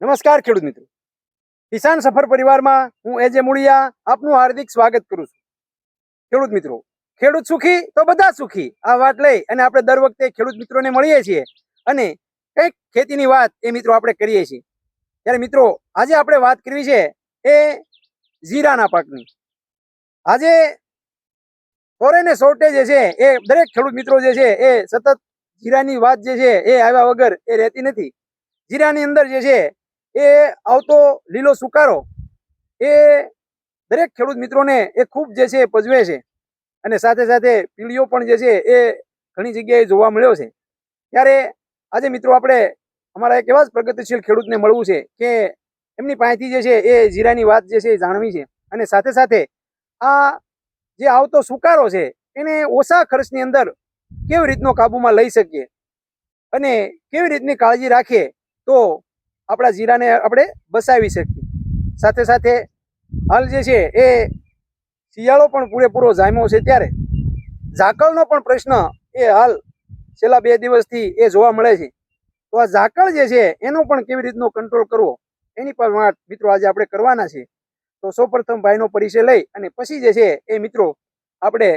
નમસ્કાર ખેડૂત મિત્રો. કિસાન સફર પરિવારમાં હું એજે મુળિયા આપનું હાર્દિક સ્વાગત કરું છું. ખેડૂત મિત્રો, ખેડૂત સુખી તો બધા સુખી. આ વાત લઈ અને આપણે દર વખતે ખેડૂત મિત્રોને મળીએ છીએ અને કંઈક ખેતીની વાત એ મિત્રો આપણે કરીએ છીએ. ત્યારે મિત્રો, આજે આપણે વાત કરવી છે એ જીરાના પાકની. આજે ફોરેને શોર્ટેજ જે છે એ દરેક ખેડૂત મિત્રો જે છે એ સતત જીરાની વાત જે છે એ આવ્યા વગર એ રહેતી નથી. જીરાની અંદર જે છે એ આવતો લીલો સુકારો, એ દરેક ખેડૂત મિત્રોને એ ખૂબ જે છે પજવે છે. અને સાથે સાથે પીળીઓ પણ જે છે એ ઘણી જગ્યાએ જોવા મળ્યો છે. ત્યારે આજે મિત્રો આપણે અમારા એક એવા જ પ્રગતિશીલ ખેડૂતને મળવું છે કે એમની પાસેથી જે છે એ જીરાની વાત જે છે એ જાણવી છે. અને સાથે સાથે આ જે આવતો સુકારો છે એને ઓછા ખર્ચની અંદર કેવી રીતનો કાબૂમાં લઈ શકીએ? અને કેવી રીતની કાળજી રાખીએ? તો આપણા જીરાને આપણે બસાવી શકીએ. સાથે સાથે હાલ જે છે એ શિયાળો પણ પૂરેપૂરો જામ્યો છે ત્યારે. ઝાકળનો પણ પ્રશ્ન એ હાલ છેલ્લા બે દિવસથી એ જોવા મળે છે. તો આ ઝાકળ જે છે એનો પણ કેવી રીતનો કંટ્રોલ કરવો? એની પણ વાત મિત્રો આજે આપણે કરવાના છે. તો સૌપ્રથમ ભાઈનો પરિચય લઈ અને પછી જે છે એ મિત્રો આપણે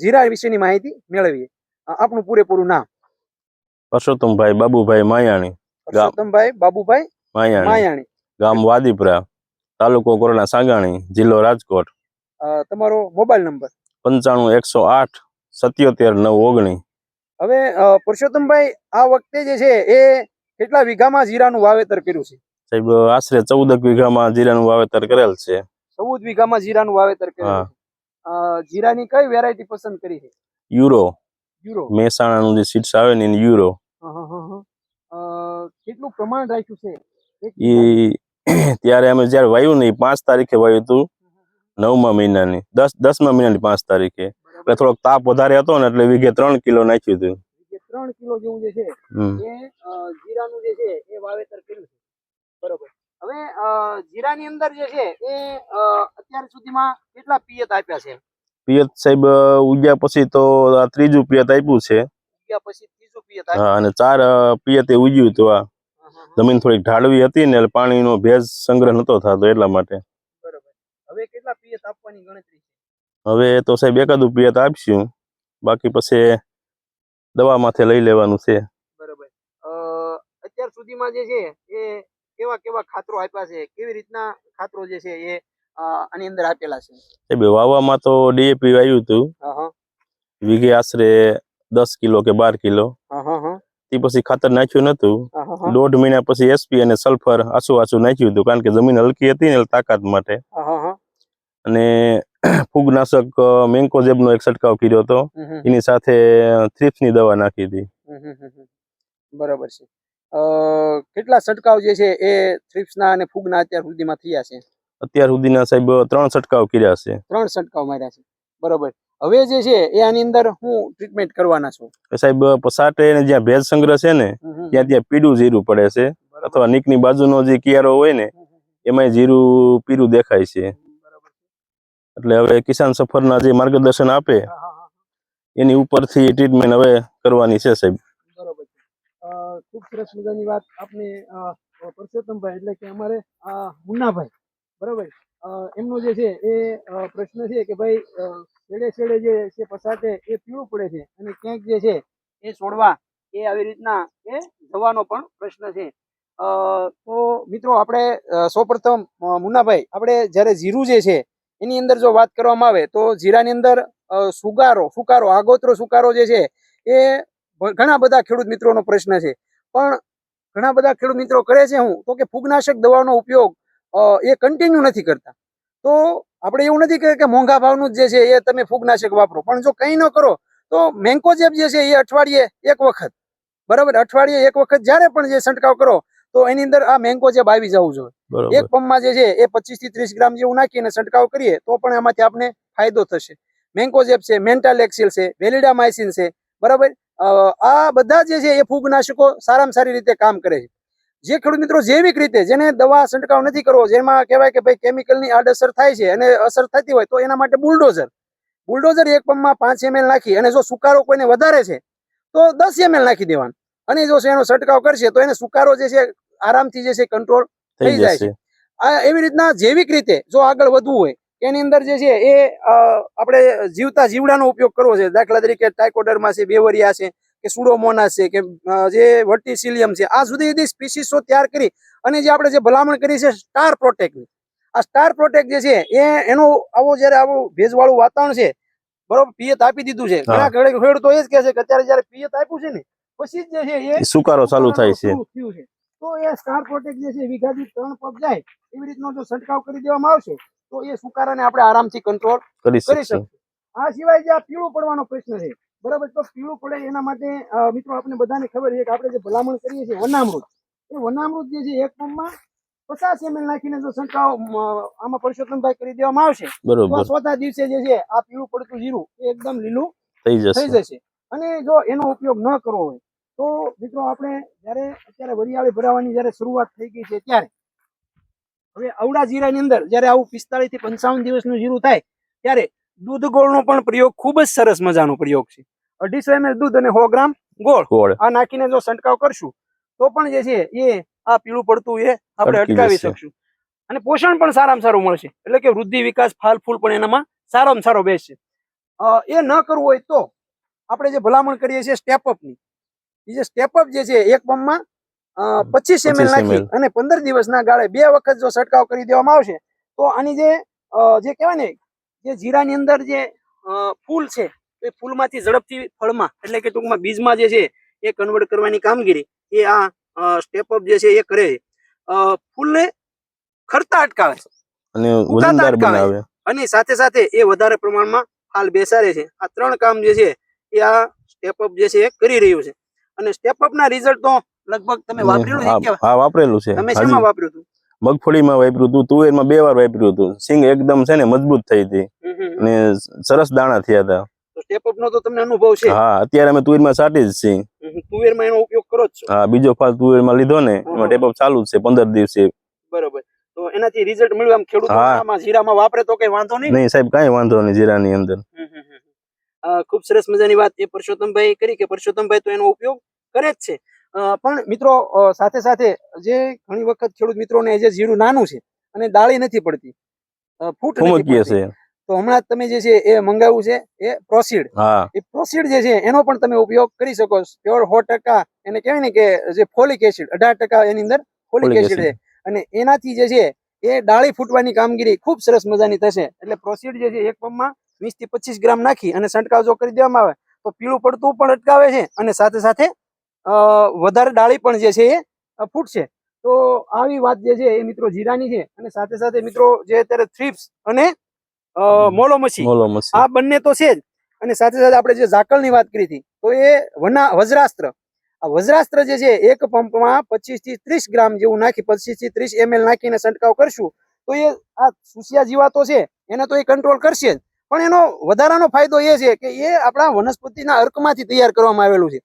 જીરા વિશેની માહિતી મેળવીએ. આપણું પૂરેપૂરું નામ. પરસોત્તમભાઈ બાબુભાઈ માયાણી. પરસોત્તમભાઈ બાબુભાઈ માયાણી. માયાણી. ગામ વાદીપુરા તાલુકો કોરોના સાંગાણી જિલ્લો રાજકોટ. તમારો મોબાઈલ નંબર? પંચાણું એકસો આઠ સત્યોતેર નવ ઓગણી. હવે પરસોત્તમભાઈ આ વખતે જે છે એ કેટલા વીઘામાં જીરાનું વાવેતર કર્યું છે? સાહેબ આશરે ચૌદક વીઘામાં જીરાનું વાવેતર કરેલ છે. ચૌદ વીઘામાં જીરાનું વાવેતર કર્યું હા. જીરાની કઈ વેરાયટી પસંદ કરી છે? યુરો. યુરો. મહેસાણાનું જે સીટ્સ આવે ને યુરો. કેટલું પ્રમાણ રાખ્યું છે? એ ત્યારે અમે જયારે વાયું ને પાંચ તારીખે વાયું હતું નવમા મહિનાની. દસ દસમા મહિનાની પાંચ તારીખે. એટલે થોડોક તાપ વધારે હતો ને એટલે વીઘે ત્રણ કિલો નાખ્યું હતું. ત્રણ કિલો જેવું જે છે એ જીરાનું જે છે એ વાવેતર કર્યું છે. બરોબર. હવે જીરાની અંદર જે છે એ અત્યાર સુધીમાં કેટલા પિયત આપ્યા છે? પિયત સાહેબ ઉગ્યા પછી તો ત્રીજું પિયત આપ્યું છે. ઉગ્યા પછી ત્રીજું પિયત હા, અને ચાર પિયતે ઉગ્યું તો આ. જમીન થોડીક ઢાળવી હતી ને પાણી પાણીનો ભેજ સંગ્રહ નતો થતો એટલા માટે. બરોબર. હવે કેટલા પિયત આપવાની ગણતરી છે? હવે તો સાહેબ એકાદું પિયત આપશું. બાકી પછી દવા માથે લઈ લેવાનું છે. બરોબર. અ, અત્યાર સુધીમાં જે છે એ કેવા કેવા ખાતરો આપ્યા છે? કેવી રીતના ખાતરો જે છે એ આની અંદર આપેલા છે? સાહેબ વાવામાં તો ડીએપી આવ્યું હતું. હા હા. વીઘે આશરે દસ કિલો કે બાર કિલો. તે પછી ખાતર નાખ્યું નતું. દોઢ મહિના પછી એસપી અને સલ્ફર આસુ આસુ નાખ્યું હતું કારણ કે જમીન હલકી હતી ને તાકાત માટે. અને ફૂગનાશક મેન્કોઝેબનો એક છંટકાવ કર્યો હતો. એની સાથે થ્રીપ્સની દવા નાખી હતી. બરોબર છે. અ, કેટલા છંટકાવ જે છે એ થ્રિપ્સના અને ફૂગના અત્યાર સુધીમાં થયા છે? અત્યાર સુધીના સાહેબ ત્રણ છંટકાવ કર્યા છે. ત્રણ છંટકાવ માર્યા છે. બરોબર. હવે જે છે એ આની અંદર હું ટ્રીટમેન્ટ કરવાના છું. સાહેબ પસાટે જ્યાં ભેજ સંગ્રહ છે ને. ત્યાં ત્યાં પીડું જીરું પડે છે. અથવા નીકની બાજુનો જે કિયારો હોય ને એમાં જીરું પીરું દેખાય છે. એટલે હવે કિસાન સફરના જે માર્ગદર્શન આપે એની ઉપરથી ટ્રીટમેન્ટ હવે કરવાની છે સાહેબ. ખૂબ સરસ મજાની વાત આપને પરસોત્તમભાઈ એટલે કે અમારે મુન્નાભાઈ. બરાબર. એમનો જે છે એ પ્રશ્ન છે કે ભાઈ છેડે છેડે જે છે પસાતે એ પીળું પડે છે. અને ક્યાંક જે છે એ છોડવા એ આવી રીતના એ જવાનો પણ પ્રશ્ન છે. તો મિત્રો આપણે સૌપ્રથમ મુન્નાભાઈ, આપણે જ્યારે જીરું જે છે એની અંદર જો વાત કરવામાં આવે તો જીરાની અંદર સુગારો, સુકારો, આગોતરો સુકારો જે છે એ ઘણા બધા ખેડૂત મિત્રોનો પ્રશ્ન છે. પણ ઘણા બધા ખેડૂત મિત્રો કરે છે હું, તો કે ફૂગનાશક દવાનો ઉપયોગ એ કન્ટિન્યુ નથી કરતા. તો આપણે એવું નથી કે કે મોંઘા ભાવનું જ છે એ તમે ફૂગનાશક વાપરો. પણ જો કંઈ ન કરો તો મેન્કોજેબ જે છે એ અઠવાડિયે એક વખત. બરાબર? અઠવાડિયે એક વખત જ્યારે પણ જે છંટકાવ કરો તો એની અંદર આ મેન્કોજેબ આવી જવું જોઈએ. એક પંપમાં જે છે એ પચીસથી ત્રીસ ગ્રામ જેવું નાખીને છંટકાવ કરીએ તો પણ એમાંથી આપણે ફાયદો થશે. મેન્કોજેબ છે મેન્ટાલ એક્સિલ છે વેલિડામાઇસિન છે બરાબર? આ બધા જે છે એ ફૂગનાશકો સારામાં સારી રીતે કામ કરે છે. જે ખેડૂત મિત્રો જૈવિક રીતે જેને દવા છંટકાવ નથી કરવો જેમાં કહેવાય કે ભાઈ કેમિકલની આડઅસર થાય છે અને અસર થતી હોય તો એના માટે બુલડોઝર બુલડોઝર એક પંપમાં પાંચ એમએલ નાખી અને જો સુકારો કોઈને વધારે છે તો દસ એમએલ નાખી દેવાનું. અને જો એનો છંટકાવ કરશે તો એને સુકારો જે છે આરામથી જે છે કંટ્રોલ થઈ જાય છે. આ એવી રીતના જૈવિક રીતે જો આગળ વધવું હોય એની અંદર જે છે એ આપણે જીવતા જીવડાનો ઉપયોગ કરવો છે. દાખલા તરીકે ટાઇકોડરમાં છે બેવરિયા છે કે સુડોમોનાસ છે કે જે વર્ટિસિલિયમ છે આ જુદી જુદી સ્પીસીસો તૈયાર કરી અને જે આપણે જે ભલામણ કરી છે સ્ટાર પ્રોટેક્ટની આ સ્ટાર પ્રોટેક્ટ જે છે એ એનો આવો જ્યારે આવું ભેજવાળું વાતાવરણ છે બરોબર પિયત આપી દીધું છે. ઘણા ખેડૂતો એ જ કહે છે કે અત્યારે જયારે પિયત આપ્યું છે ને પછી જે છે એ સુકારો ચાલુ થાય છે. તો એ સ્ટાર પ્રોટેક્ટ જે છે વીઘા દીઠ ત્રણ પગ જાય એવી રીતનો જો છંટકાવ કરી દેવામાં આવશે તો એ સુકારાને આપણે આરામથી કંટ્રોલ કરી શકીએ. આ સિવાય જે આ પીળું પડવાનો પ્રશ્ન છે બરાબર તો પીળું પડે એના માટે મિત્રો આપણે બધાને ખબર છે કે આપણે જે ભલામણ કરીએ છીએ વનામૃત. એ વનામૃત જે છે એક પંપમાં પચાસ એમએલ નાખીને જો અમ, આમાં પરસોત્તમભાઈ કરી દેવામાં આવશે બરોબર. ચોથા દિવસે જે છે આ પીળું પડતું જીરું એ એકદમ લીલું થઈ થઈ જશે. જશે અને જો એનો ઉપયોગ ન કરવો હોય તો મિત્રો આપણે જ્યારે અત્યારે વરિયાળી ભરાવાની જ્યારે શરૂઆત થઈ ગઈ છે ત્યારે હવે અવડા જીરાની અંદર જ્યારે આવું પિસ્તાળીસથી પંચાવન દિવસનું જીરું થાય ત્યારે દૂધ ગોળનો પણ પ્રયોગ ખૂબ જ સરસ મજાનો પ્રયોગ છે. અઢીસો એમએલ દૂધ અને સો ગ્રામ ગોળ ગોળ. આ નાખીને જો છંટકાવ કરશું તો પણ જે છે એ આ પીળું પડતું એ આપણે અટકાવી શકશું. અને પોષણ પણ સારામાં સારું મળશે. એટલે કે વૃદ્ધિ વિકાસ ફાલ ફૂલ પણ એનામાં સારામાં સારો બેસશે. અ, એ ન કરવું હોય તો આપણે જે ભલામણ કરીએ છીએ સ્ટેપ અપની એ જે સ્ટેપ અપ જે છે એક પંપમાં પચીસ એમએલ 25 નાખી. અને પંદર દિવસના ગાળે બે વખત જો છંટકાવ કરી દેવામાં આવશે તો આની જે જે કહેવાય ને જે જીરાની અંદર જે ફૂલ છે એ ફૂલમાંથી ઝડપથી ફળમાં એટલે કે ટૂંકમાં બીજમાં જે છે એ કન્વર્ટ કરવાની કામગીરી એ આ સ્ટેપ અપ જે છે એ કરે છે. ફૂલને ખરતા અટકાવે છે. અને વજનદાર. બનાવે. અને સાથે સાથે એ વધારે પ્રમાણમાં હાલ બેસાડે છે. આ ત્રણ કામ જે છે એ આ સ્ટેપ અપ જે છે એ કરી રહ્યું છે. અને સ્ટેપ અપના રિઝલ્ટ તો લગભગ તમે વાપરેલું છે હા વાપરેલું છે. તમે શેમાં વાપર્યું હતું? મગફળીમાં વાપર્યું હતું તુવેરમાં બે વાર વાપર્યું હતું. સિંગ એકદમ છે ને મજબૂત થઈ હતી. અને સરસ દાણા થયા હતા. સ્ટેપ અપ નો તો તમને અનુભવ છે. હા અત્યારે અમે તુવેરમાં સાટી જ છીએ. હમ હમ. તુવેરમાં એનો ઉપયોગ કરો જ હા બીજો ફાલ તુવેરમાં લીધો ને. એમાં ટેપઅપ ચાલુ જ છે પંદર દિવસે. બરોબર. તો એનાથી રિઝલ્ટ મળ્યું આમ ખેડૂતો. આમાં જીરામાં વાપરે તો કઈ વાંધો નહીં? નહીં સાહેબ કઈ વાંધો નહીં જીરાની અંદર. ખૂબ સરસ મજાની વાત એ પરસોત્તમભાઈ કરી કે પરસોત્તમભાઈ તો એનો ઉપયોગ કરે જ છે. પણ મિત્રો સાથે સાથે જે ઘણી વખત ખેડૂત મિત્રોને જે જીરું નાનું છે અને દાળી નથી પડતી ફૂટ નથી છે. તો હમણાં તમે જે છે એ મંગાવ્યું છે એ પ્રોસીડ એ પ્રોસીડ જે છે એનો પણ તમે ઉપયોગ કરી શકો પ્યોર સો ટકા એને કહેવાય ને કે જે ફોલિક એસિડ અઢાર ટકા એની અંદર ફોલિક એસિડ છે. અને એનાથી જે છે એ ડાળી ફૂટવાની કામગીરી ખૂબ સરસ મજાની થશે. એટલે પ્રોસીડ જે છે એક પંપમાં વીસથી પચીસ ગ્રામ નાખી અને છંટકાવ જો કરી દેવામાં આવે તો પીળું પડતું પણ અટકાવે છે અને સાથે સાથે વધારે ડાળી પણ જે છે એ ફૂટશે. તો આવી વાત જે છે એ મિત્રો જીરાની છે અને સાથે સાથે મિત્રો જે અત્યારે થ્રીપ્સ અને મોલોમસી આ બંને તો છે જ. અને સાથે સાથે આપણે જે ઝાકળની વાત કરી હતી તો એ વના વજ્રાસ્ત્ર. આ વજ્રાસ્ત્ર જે છે એક પંપમાં પચીસથી ત્રીસ ગ્રામ જેવું નાખી પચીસથી ત્રીસ એમએલ નાખીને છંટકાવ કરશું તો એ આ સુસિયા જીવાતો છે એને તો એ કંટ્રોલ કરશે જ. પણ એનો વધારાનો ફાયદો એ છે કે એ આપણા વનસ્પતિના અર્કમાંથી તૈયાર કરવામાં આવેલું છે.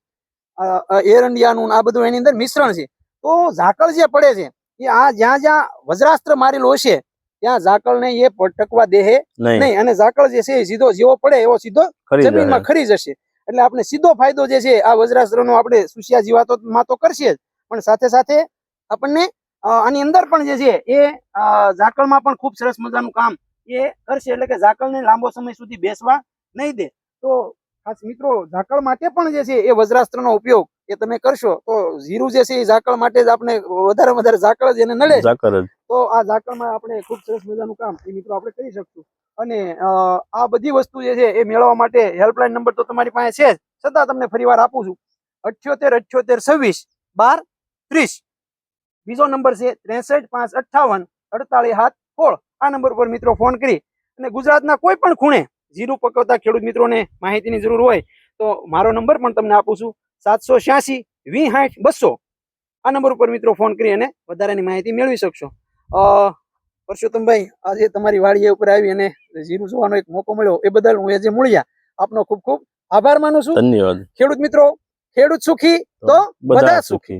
એરંડિયાનું ને આ બધું એની અંદર મિશ્રણ છે. તો ઝાકળ જે પડે છે એ આ જ્યાં જ્યાં વજ્રાસ્ત્ર મારેલું હશે ત્યાં ઝાકળને એ ટકવા દેહે નહીં. અને ઝાકળ જે છે એ સીધો જેવો પડે એવો સીધો જમીનમાં ખરી જશે. એટલે આપણે સીધો ફાયદો જે છે આ વજ્રાસ્ત્ર નો આપણે સુશિયા જીવાતો માં તો કરશે જ. પણ સાથે સાથે આપણને આની અંદર પણ જે છે એ ઝાકળમાં પણ ખૂબ સરસ મજાનું કામ એ કરશે. એટલે કે ઝાકળને લાંબો સમય સુધી બેસવા નહીં દે. તો ખાસ મિત્રો ઝાકળ માટે પણ જે છે એ વજ્રાસ્ત્રનો ઉપયોગ એ તમે કરશો તો જીરું જે છે એ ઝાકળ માટે જ આપણે વધારે વધારે ઝાકળ જ એને નડે. તો આ ઝાકળમાં આપણે ખૂબ સરસ મજાનું કામ એ મિત્રો આપણે કરી શકશું. અને આ બધી વસ્તુ જે છે એ મેળવવા માટે હેલ્પલાઇન નંબર તો તમારી પાસે છે છતાં તમને ફરીવાર આપું છું. અઠ્યોતેર અઠ્યોતેર છવ્વીસ બાર ત્રીસ. બીજો નંબર છે ત્રેસઠ પાંચ અઠ્ઠાવન અડતાલીસ હાથ સોળ. આ નંબર પર મિત્રો ફોન કરી અને ગુજરાતના કોઈ પણ ખૂણે જીરું પકવતા ખેડૂત મિત્રોને માહિતીની જરૂર હોય તો મારો નંબર પણ તમને આપું છું. સાતસો છ્યાસી વી સાઠ બસો. આ નંબર ઉપર મિત્રો ફોન કરી અને વધારાની માહિતી મેળવી શકશો. અ, પરસોત્તમભાઈ આજે તમારી વાડીએ ઉપર આવી અને જીરું જોવાનો એક મોકો મળ્યો. એ બદલ હું જે મળ્યા. આપનો ખૂબ ખૂબ આભાર માનું છું. ધન્યવાદ. ખેડૂત મિત્રો ખેડૂત સુખી તો બધા સુખી.